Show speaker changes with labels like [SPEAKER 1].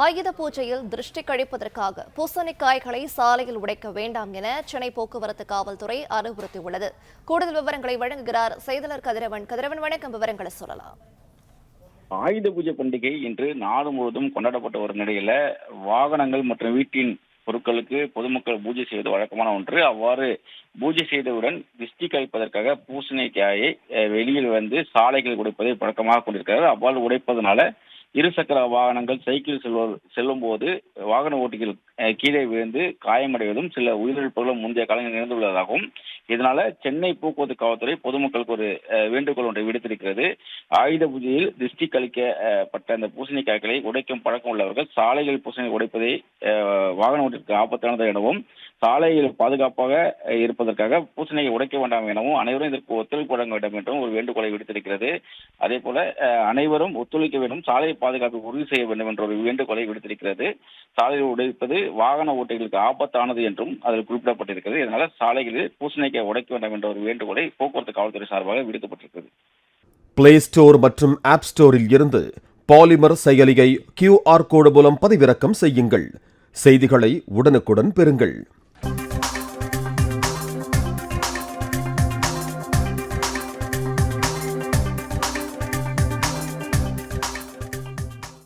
[SPEAKER 1] ஆயுத பூஜையில் திருஷ்டி கழிப்பதற்காக பூசணிக்காய்களை சாலையில் உடைக்க வேண்டாம் என சென்னை போக்குவரத்து காவல்துறை அறிவுறுத்தியுள்ளது. கூடுதல் விவரங்களை வழங்குகிறார் செய்தலர் கதிரவன். கதிரவன் வணக்கம். விவரங்களை சொல்லலாம்.
[SPEAKER 2] ஆயுத பூஜை பண்டிகை இன்று நாடு முழுவதும் கொண்டாடப்பட்ட ஒரு நிலையில வாகனங்கள் மற்றும் வீட்டின் பொருட்களுக்கு பொதுமக்கள் பூஜை செய்வது வழக்கமான ஒன்று. அவ்வாறு பூஜை செய்தவுடன் திருஷ்டி கழிப்பதற்காக பூசணிக்காயை வெளியில் வந்து சாலைகள் உடைப்பதை வழக்கமாக கொண்டிருக்கிறது அவ்வாறு உடைப்பதனால இருசக்கர வாகனங்கள் சைக்கிள் செல்வ செல்லும் போது வாகன ஓட்டிகள் கீழே விழுந்து காயமடைவதும் சில உயிரிழப்புகளும் முந்தைய காலங்களில் நிகழ்ந்துள்ளதாகவும் இதனால சென்னை போக்குவரத்து காவல்துறை பொதுமக்களுக்கு ஒரு வேண்டுகோள் ஒன்றை விடுத்திருக்கிறது. ஆயுத பூஜையில் திருஷ்டி கழிக்கப்பட்ட அந்த பூசணிக்காய்களை உடைக்கும் பழக்கம் உள்ளவர்கள் சாலைகள் பூசணி உடைப்பதை வாகன ஓட்டிற்கு ஆபத்தானது எனவும் சாலையில் பாதுகாப்பாக இருப்பதற்காக பூசணியை உடைக்க வேண்டாம் எனவும் அனைவரும் இதற்கு ஒத்துழைப்பு வழங்க வேண்டும் என்றும் ஒரு வேண்டுகோளை விடுத்திருக்கிறது. அதே போல அனைவரும் ஒத்துழைக்க வேண்டும் சாலை பாதுகாப்பை உறுதி செய்ய வேண்டும் என்ற ஒரு வேண்டுகோளை விடுத்திருக்கிறது. சாலையில் உடைப்பது வாகன ஓட்டிகளுக்கு ஆபத்தானது என்றும் அதில் குறிப்பிடப்பட்டிருக்கிறது. இதனால சாலைகளில் பூசணிக்கை உடைக்க வேண்டாம் என்ற ஒரு வேண்டுகோளை போக்குவரத்து காவல்துறை சார்பாக விடுக்கப்பட்டிருக்கிறது.
[SPEAKER 3] பிளே ஸ்டோர் மற்றும் ஆப் ஸ்டோரில் இருந்து பாலிமர் செயலியை கியூஆர் கோடு மூலம் பதிவிறக்கம் செய்யுங்கள். செய்திகளை உடனுக்குடன் பெறுங்கள்.